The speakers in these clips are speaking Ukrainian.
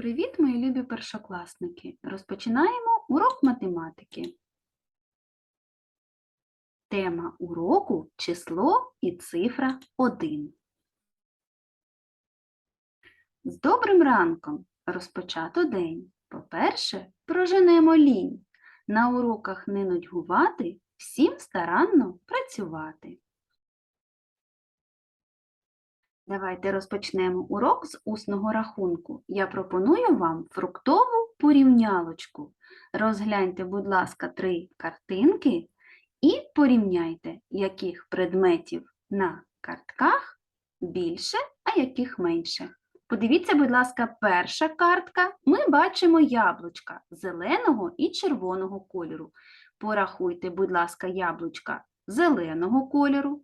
Привіт, мої любі першокласники! Розпочинаємо урок математики. Тема уроку число і цифра 1. З добрим ранком розпочато день. По-перше, проженемо лінь. На уроках не нудьгувати, всім старанно працювати. Давайте розпочнемо урок з усного рахунку. Я пропоную вам фруктову порівнялочку. Розгляньте, будь ласка, три картинки і порівняйте, яких предметів на картках більше, а яких менше. Подивіться, будь ласка, перша картка. Ми бачимо яблучка зеленого і червоного кольору. Порахуйте, будь ласка, яблучка зеленого кольору.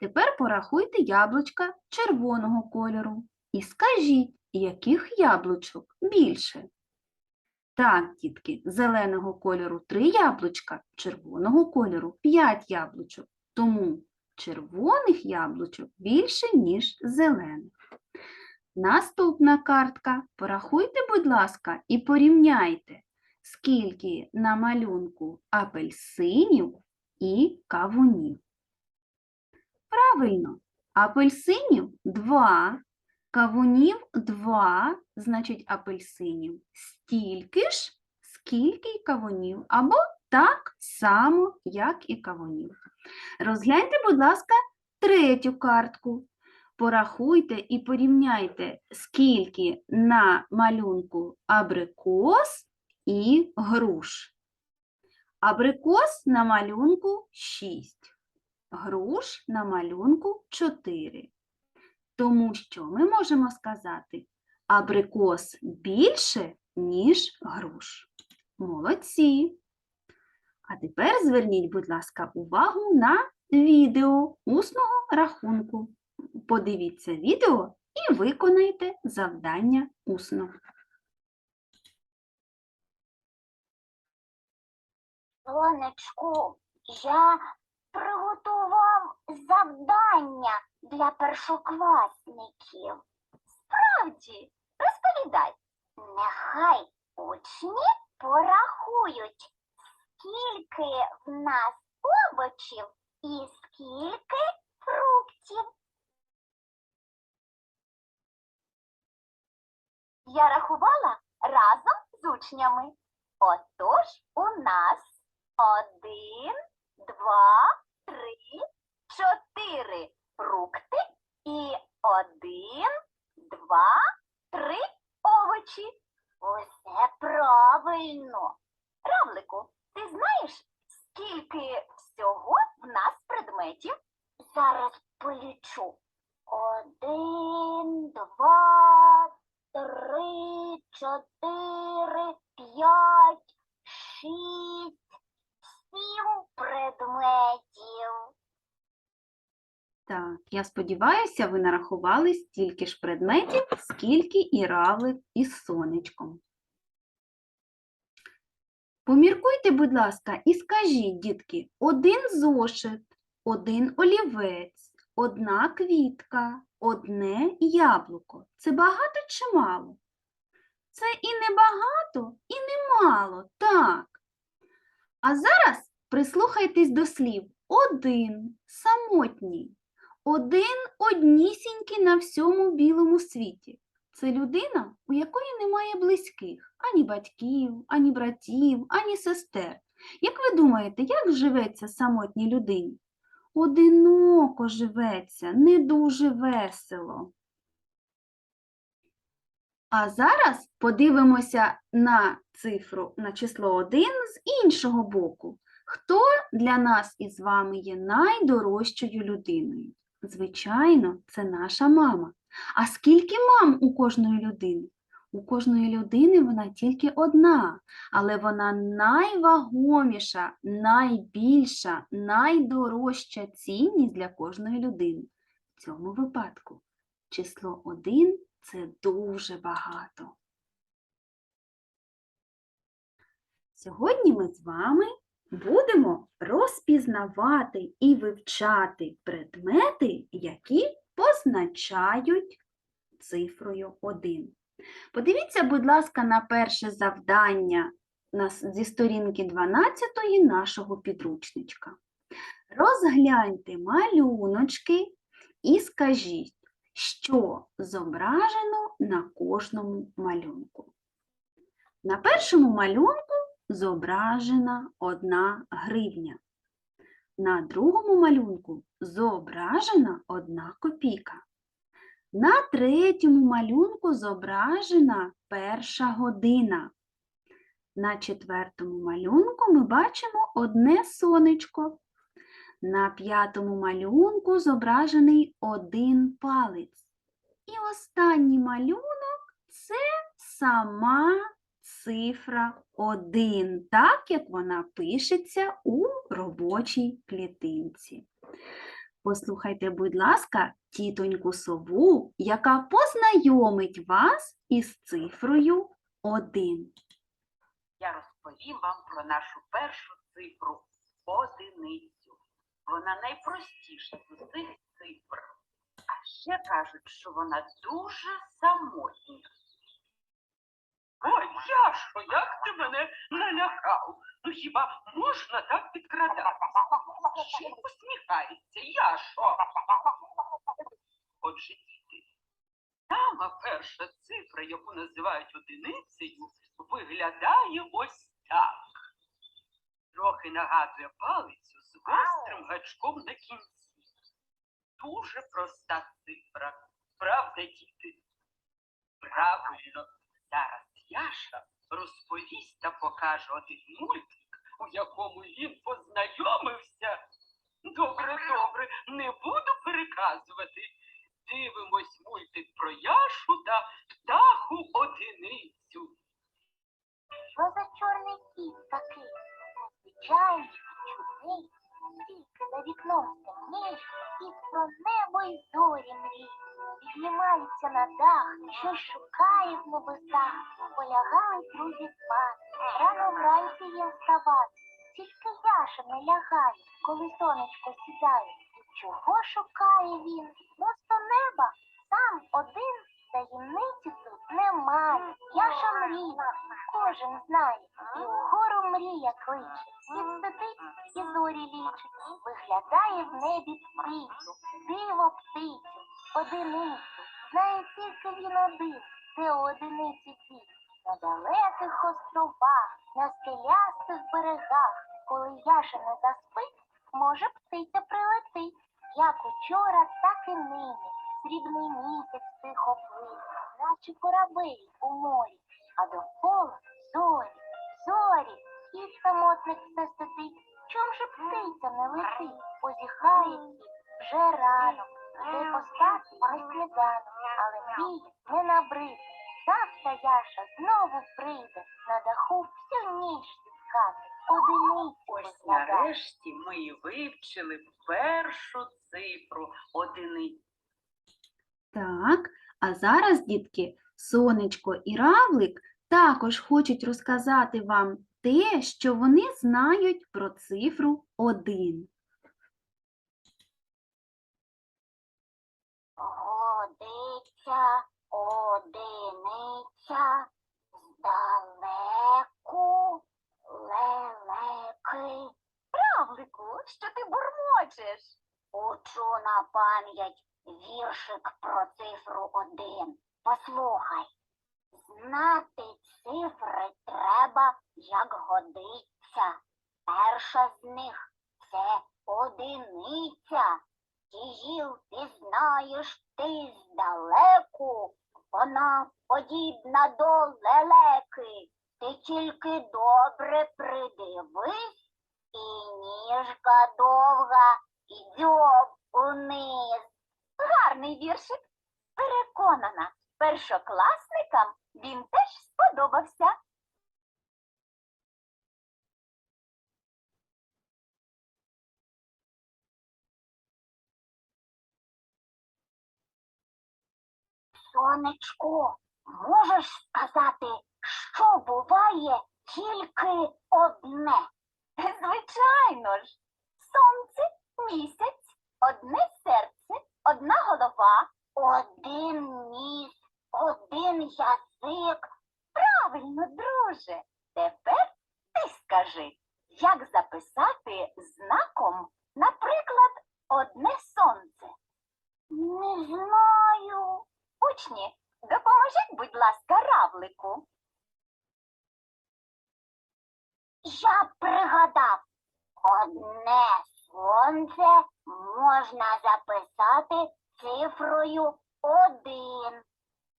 Тепер порахуйте яблучка червоного кольору і скажіть, яких яблучок більше. Так, дітки, зеленого кольору 3 яблучка, червоного кольору 5 яблучок. Тому червоних яблучок більше, ніж зелених. Наступна картка. Порахуйте, будь ласка, і порівняйте, скільки на малюнку апельсинів і кавунів. Правильно, апельсинів 2, кавунів 2, значить апельсинів стільки ж, скільки й кавунів, або так само, як і кавунів. Розгляньте, будь ласка, третю картку. Порахуйте і порівняйте, скільки на малюнку абрикос і груш. Абрикос на малюнку 6 груш на малюнку 4. Тому що ми можемо сказати абрикос більше, ніж груш. Молодці. А тепер зверніть, будь ласка, увагу на відео усного рахунку. Подивіться відео і виконайте завдання усно. Сонечку, я приготував завдання для першокласників. Справді, розповідай, нехай учні порахують, скільки в нас овочів і скільки фруктів. Я рахувала разом з учнями. Отож у нас один, два, три, чотири фрукти і один, два, три овочі. Усе правильно. Равлику, ти знаєш, скільки всього в нас предметів? Зараз полічу. Один, два, три, чотири, п'ять, шість, сім предметів. Так, я сподіваюся, ви нарахували стільки ж предметів, скільки і равлик із сонечком. Поміркуйте, будь ласка, і скажіть, дітки, один зошит, один олівець, одна квітка, одне яблуко. Це багато чи мало? Це і не багато, і не мало, так. А зараз прислухайтесь до слів один, самотній, один однісінький на всьому білому світі. Це людина, у якої немає близьких, ані батьків, ані братів, ані сестер. Як ви думаєте, як живеться самотній людині? Одиноко живеться, не дуже весело. А зараз подивимося на цифру, на число 1 з іншого боку. Хто для нас із вами є найдорожчою людиною? Звичайно, це наша мама. А скільки мам у кожної людини? У кожної людини вона тільки одна, але вона найвагоміша, найбільша, найдорожча цінність для кожної людини. В цьому випадку число 1 – це дуже багато. Сьогодні ми з вами будемо розпізнавати і вивчати предмети, які позначають цифрою 1. Подивіться, будь ласка, на перше завдання зі сторінки 12 нашого підручничка. Розгляньте малюночки і скажіть, що зображено на кожному малюнку. На першому малюнку зображена одна гривня. На другому малюнку зображена одна копійка. На третьому малюнку зображена перша година. На четвертому малюнку ми бачимо одне сонечко. На п'ятому малюнку зображений один палець. І останній малюнок це сама цифра 1, так як вона пишеться у робочій клітинці. Послухайте, будь ласка, тітоньку сову, яка познайомить вас із цифрою 1. я розповім вам про нашу першу цифру одиницю. Вона найпростіша з усіх цифр. А ще кажуть, що вона дуже самотня. Ой, Яшо, як ти мене налякав? Ну хіба можна так підкрадатися? Ще й усміхається, Яшо. Отже, діти, сама перша цифра, яку називають одиницею, виглядає ось так. Трохи нагадує палицю з гострим гачком на кінці. Дуже проста цифра. Правда, діти? Правильно, зараз Яша розповість та покаже один мультик, у якому він познайомився. Добре, добре, не буду переказувати. Дивимось мультик про Яшу та птаху одиницю. Що за чорний кіт такий? Звичайний, чудний, тільки за вікном темніє, кіт про небо й зорі мріє. Піднімається на дах, щось шукає в небесах, полягали друзі спати. Рано вранці їм вставати. Тільки Яша не лягає, коли сонечко сідає. Чого шукає він? Просто неба, сам один, таємниці тут немає. Яша мріє, кожен знає, і угору мрія кличе. Кіт сидить і зорі лічить, виглядає в небі птицю, диво птицю, одиницю. Знає тільки він один, де одиниці дід. На далеких островах, на скелястих берегах, коли Яша не заспить, може птиця прилетить, як учора, так і нині. Срібний місяць тихо плине, наче корабель у морі, а довкола зорі, зорі, і самотник все сидить. Чом же птиця не летить? Позіхає кіт, вже рано, поспати на сніданок, але мріє не набрид. Завтра Яша знову прийде на даху всю ніч спіткати, одиниці Ось нарешті ми і вивчили першу цифру одиниці. Так, а зараз, дітки, сонечко і равлик також хочуть розказати вам те, що вони знають про цифру 1. Годиться одиниця здалеку лелеки. Равлику, що ти бурмочеш? Учу на пам'ять віршик про цифру один. Послухай. Знати цифри треба, як годиться. Перша з них це одиниця. Її впізнаєш ти здалеку, вона подібна до лелеки. Ти тільки добре придивись, і ніжка довга, і дзьоб униз. Гарний віршик. Переконана, першокласникам він теж сподобався. Сонечко, можеш сказати, що буває тільки одне? Звичайно ж, сонце, місяць, одне серце, одна голова, один ніс, один язик. Правильно, друже. Тепер ти скажи, як записати знаком, наприклад, одне сонце? Не знаю. Учні, допоможіть, будь ласка, равлику. Я пригадав, одне сонце можна записати цифрою один.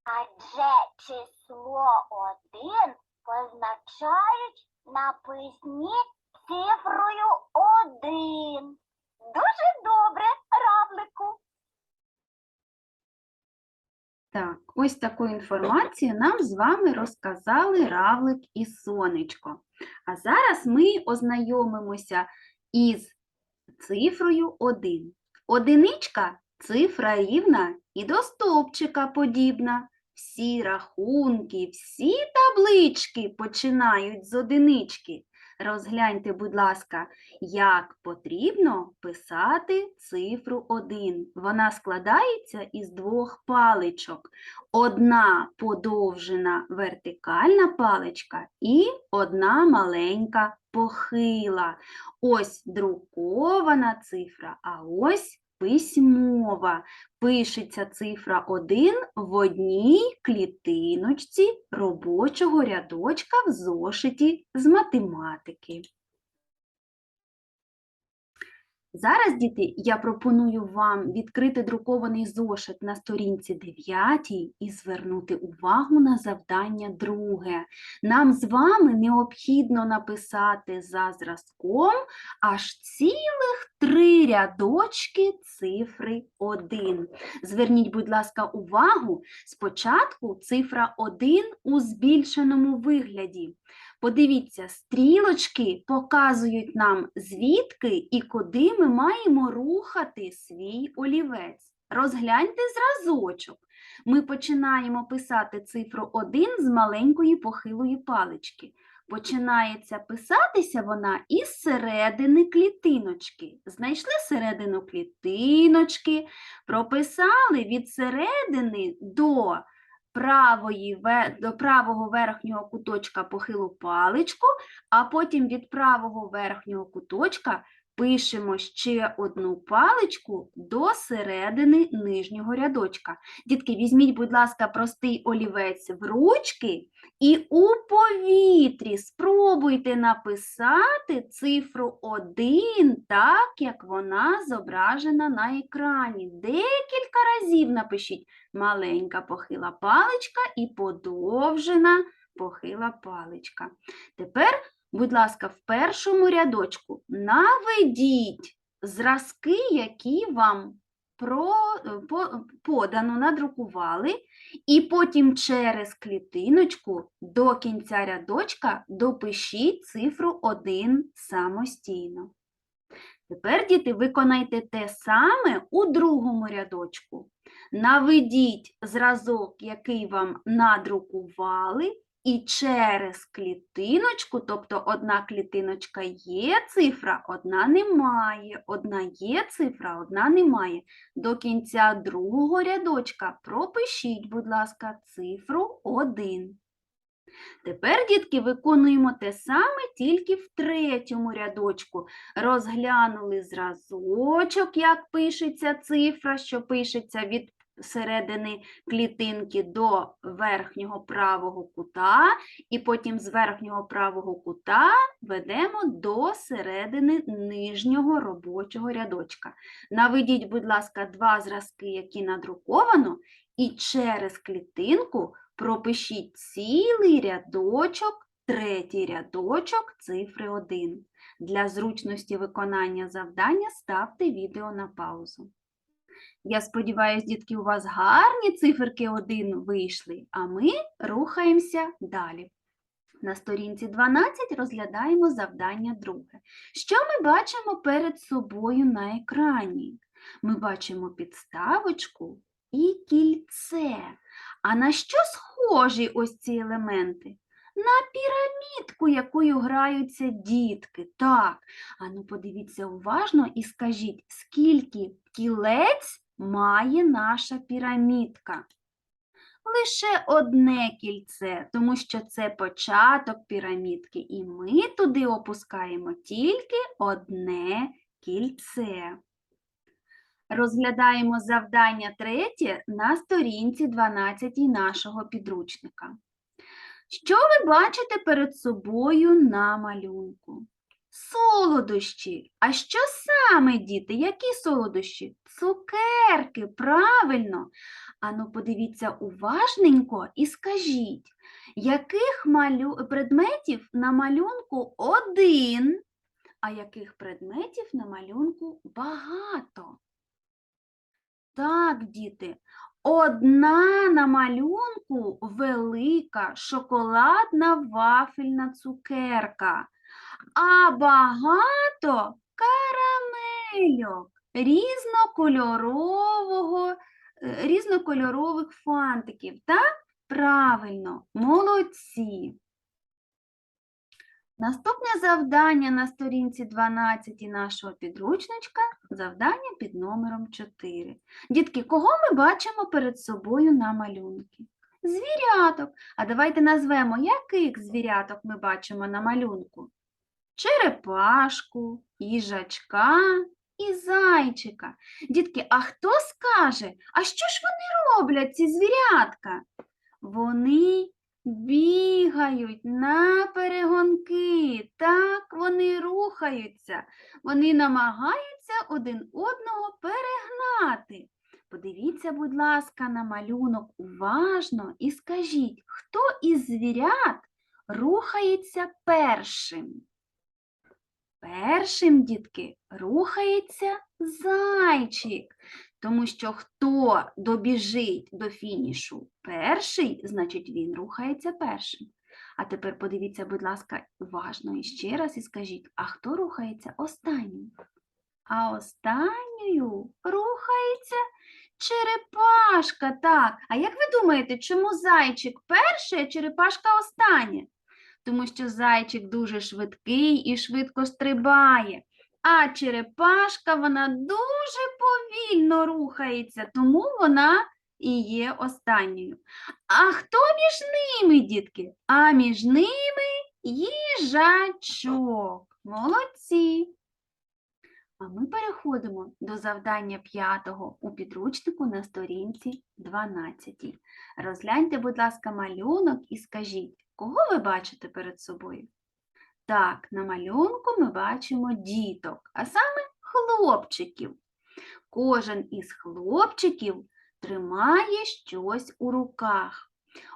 Адже число один позначають на письмі цифрою один. Дуже добре, равлику. Так, ось таку інформацію нам з вами розказали Равлик і Сонечко. А зараз ми ознайомимося із цифрою 1. Одиничка цифра рівна і до стовпчика подібна. Всі рахунки, всі таблички починають з одинички. Розгляньте, будь ласка, як потрібно писати цифру 1. Вона складається із двох паличок. Одна подовжена вертикальна паличка і одна маленька похила. Ось друкована цифра, а ось письмова. Пишеться цифра 1 в одній клітиночці робочого рядочка в зошиті з математики. Зараз, діти, я пропоную вам відкрити друкований зошит на сторінці 9 і звернути увагу на завдання друге. Нам з вами необхідно написати за зразком аж цілих три рядочки цифри 1. Зверніть, будь ласка, увагу, спочатку цифра 1 у збільшеному вигляді. Подивіться, стрілочки показують нам, звідки і куди ми маємо рухати свій олівець. Розгляньте зразочок. Ми починаємо писати цифру 1 з маленької похилої палички. Починається писатися вона із середини клітиночки. Знайшли середину клітиночки, прописали від середини до правої, до правого верхнього куточка похилу паличку, а потім від правого верхнього куточка пишемо ще одну паличку до середини нижнього рядочка. Дітки, візьміть, будь ласка, простий олівець в ручки і у повітрі спробуйте написати цифру 1 так, як вона зображена на екрані. Декілька разів напишіть маленька похила паличка і подовжена похила паличка. Тепер, будь ласка, в першому рядочку наведіть зразки, які вам про, по, подано, надрукували, і потім через клітиночку до кінця рядочка допишіть цифру 1 самостійно. Тепер, діти, виконайте те саме у другому рядочку. Наведіть зразок, який вам надрукували, і через клітиночку, тобто одна клітиночка є цифра, одна немає, одна є цифра, одна немає. До кінця другого рядочка пропишіть, будь ласка, цифру 1. Тепер, дітки, виконуємо те саме тільки в третьому рядочку. Розглянули зразочок, як пишеться цифра, що пишеться від середини клітинки до верхнього правого кута, і потім з верхнього правого кута ведемо до середини нижнього робочого рядочка. Наведіть, будь ласка, два зразки, які надруковано, і через клітинку пропишіть цілий рядочок, третій рядочок цифри 1. Для зручності виконання завдання ставте відео на паузу. Я сподіваюся, дітки, у вас гарні циферки 1 вийшли, а ми рухаємося далі. На сторінці 12 розглядаємо завдання друге. Що ми бачимо перед собою на екрані? Ми бачимо підставочку і кільце. А на що схожі ось ці елементи? На пірамідку, якою граються дітки. Так, ану подивіться уважно і скажіть, скільки кілець має наша пірамідка? лише одне кільце, тому що це початок пірамідки, і ми туди опускаємо тільки одне кільце. Розглядаємо завдання третє на сторінці 12 нашого підручника. Що ви бачите перед собою на малюнку? Солодощі. А що саме, діти? Які солодощі? Цукерки, правильно. Ану, подивіться уважненько і скажіть, яких малю... предметів на малюнку один, а яких предметів на малюнку багато? Так, діти, одна на малюнку велика шоколадна вафельна цукерка, а багато карамельок різнокольорового, е, різнокольорових фантиків. Так? Правильно, молодці. Наступне завдання на сторінці 12 нашого підручничка завдання під номером 4. Дітки, кого ми бачимо перед собою на малюнку? Звіряток. А давайте назвемо, яких звіряток ми бачимо на малюнку? Черепашку, їжачка і зайчика. Дітки, а хто скаже, а що ж вони роблять, ці звірятка? Вони бігають на перегонки. Так, вони рухаються. Вони намагаються один одного перегнати. Подивіться, будь ласка, на малюнок уважно і скажіть, хто із звірят рухається першим? Першим, дітки, рухається зайчик, тому що хто добіжить до фінішу перший, значить він рухається першим. А тепер подивіться, будь ласка, уважно і ще раз і скажіть, а хто рухається останнім? А останньою рухається черепашка. Так. А як ви думаєте, чому зайчик перший, а черепашка остання? Тому що зайчик дуже швидкий і швидко стрибає. А черепашка вона дуже повільно рухається, тому вона і є останньою. А хто між ними, дітки? А між ними їжачок. Молодці. А ми переходимо до завдання п'ятого у підручнику на сторінці 12. Розгляньте, будь ласка, малюнок і скажіть, кого ви бачите перед собою? Так, на малюнку ми бачимо діток, а саме хлопчиків. Кожен із хлопчиків тримає щось у руках.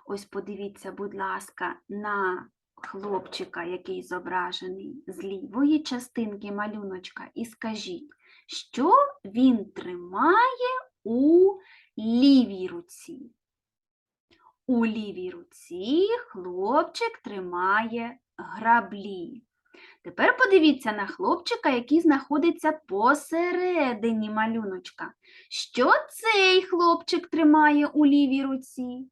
Ось подивіться, будь ласка, на хлопчика, який зображений з лівої частинки малюночка, і скажіть, що він тримає у лівій руці. У лівій руці хлопчик тримає граблі. Тепер подивіться на хлопчика, який знаходиться посередині малюночка. Що цей хлопчик тримає у лівій руці?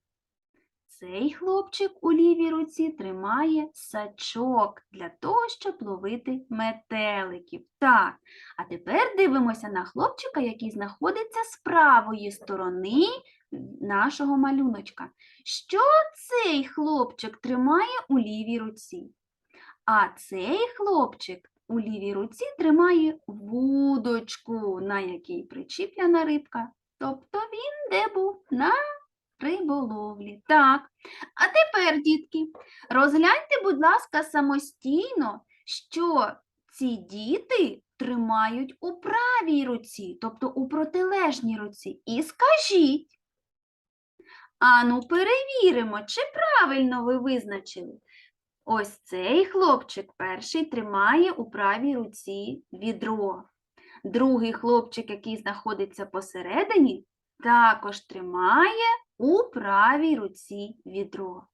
Цей хлопчик у лівій руці тримає сачок для того, щоб ловити метеликів. Так, а тепер дивимося на хлопчика, який знаходиться з правої сторони нашого малюночка. Що цей хлопчик тримає у лівій руці? А цей хлопчик у лівій руці тримає вудочку, на якій причіплена рибка. Тобто він де був? На риболовлі. Так. А тепер, дітки, розгляньте, будь ласка, самостійно, що ці діти тримають у правій руці, тобто у протилежній руці. І скажіть, Ану, перевіримо, чи правильно ви визначили. Ось цей хлопчик перший тримає у правій руці відро. Другий хлопчик, який знаходиться посередині, також тримає у правій руці відро.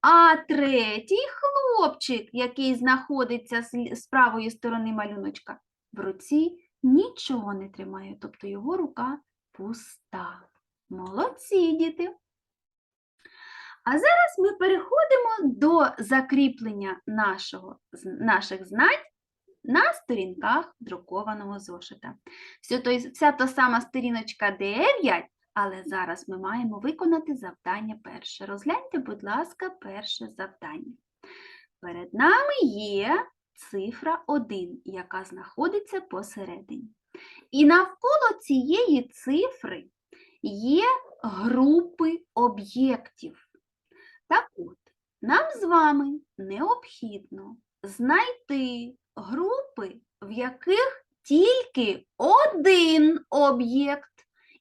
А третій хлопчик, який знаходиться з правої сторони малюночка, в руці нічого не тримає, тобто його рука пуста. Молодці, діти! А зараз ми переходимо до закріплення нашого, наших знань на сторінках друкованого зошита. Все той, вся та сама сторіночка 9, Але зараз ми маємо виконати завдання перше. Розгляньте, будь ласка, перше завдання. Перед нами є цифра 1, яка знаходиться посередині. І навколо цієї цифри є групи об'єктів. Так от, нам з вами необхідно знайти групи, в яких тільки один об'єкт,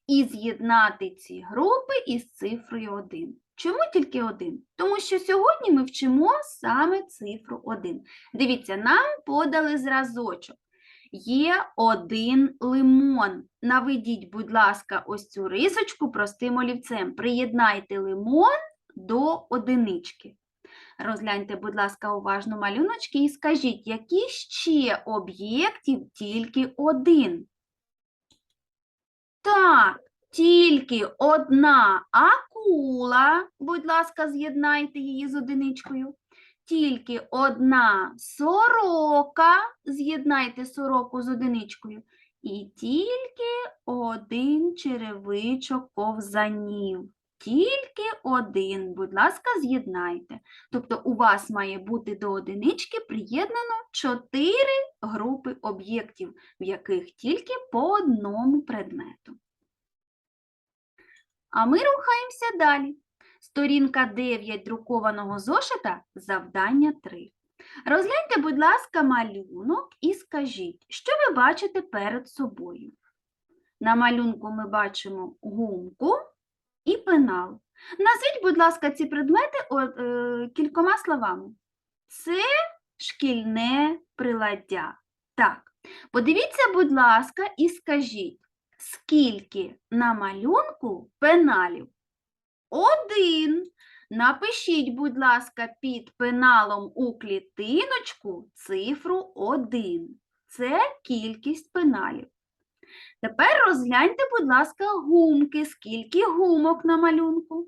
і з'єднати ці групи із цифрою 1. Чому тільки один? Тому що сьогодні ми вчимо саме цифру 1. Дивіться, нам подали зразочок. Є один лимон. Наведіть, будь ласка, ось цю рисочку простим олівцем. Приєднайте лимон до одинички. Розгляньте, будь ласка, уважно малюночки і скажіть, які ще об'єктів тільки один? Так, тільки одна акула, будь ласка, з'єднайте її з одиничкою. Тільки одна сорока, з'єднайте сороку з одиничкою. І тільки один черевичок ковзанів. Тільки один, будь ласка, з'єднайте. Тобто у вас має бути до одинички приєднано чотири групи об'єктів, в яких тільки по одному предмету. А ми рухаємося далі. Сторінка 9 друкованого зошита, завдання 3. Розгляньте, будь ласка, малюнок і скажіть, що ви бачите перед собою. На малюнку ми бачимо гумку і пенал. Назвіть, будь ласка, ці предмети е, кількома словами. Це шкільне приладдя. Так, подивіться, будь ласка, і скажіть, скільки на малюнку пеналів? Один. Напишіть, будь ласка, під пеналом у клітиночку цифру 1. Це кількість пеналів. Тепер розгляньте, будь ласка, гумки. Скільки гумок на малюнку?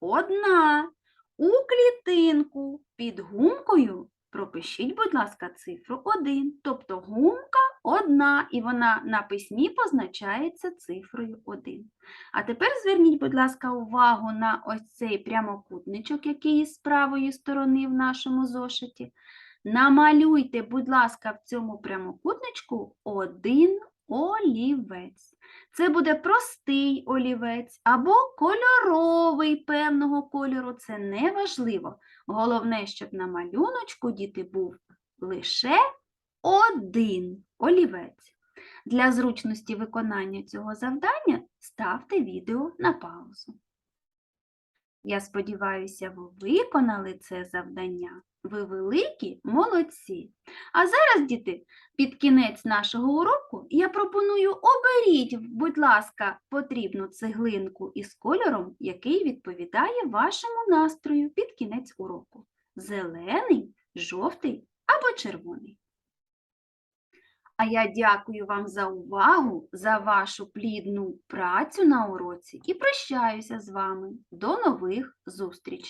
Одна. У клітинку під гумкою пропишіть, будь ласка, цифру 1. Тобто гумка одна, і вона на письмі позначається цифрою 1. А тепер зверніть, будь ласка, увагу на ось цей прямокутничок, який з правої сторони в нашому зошиті. Намалюйте, будь ласка, в цьому прямокутничку один олівець. Це буде простий олівець або кольоровий певного кольору. Це не важливо. Головне, щоб на малюночку діти був лише один олівець. Для зручності виконання цього завдання ставте відео на паузу. Я сподіваюся, ви виконали це завдання. Ви великі молодці. А зараз, діти, під кінець нашого уроку я пропоную оберіть, будь ласка, потрібну цеглинку із кольором, який відповідає вашому настрою під кінець уроку. Зелений, жовтий або червоний. А я дякую вам за увагу, за вашу плідну працю на уроці і прощаюся з вами. До нових зустрічей!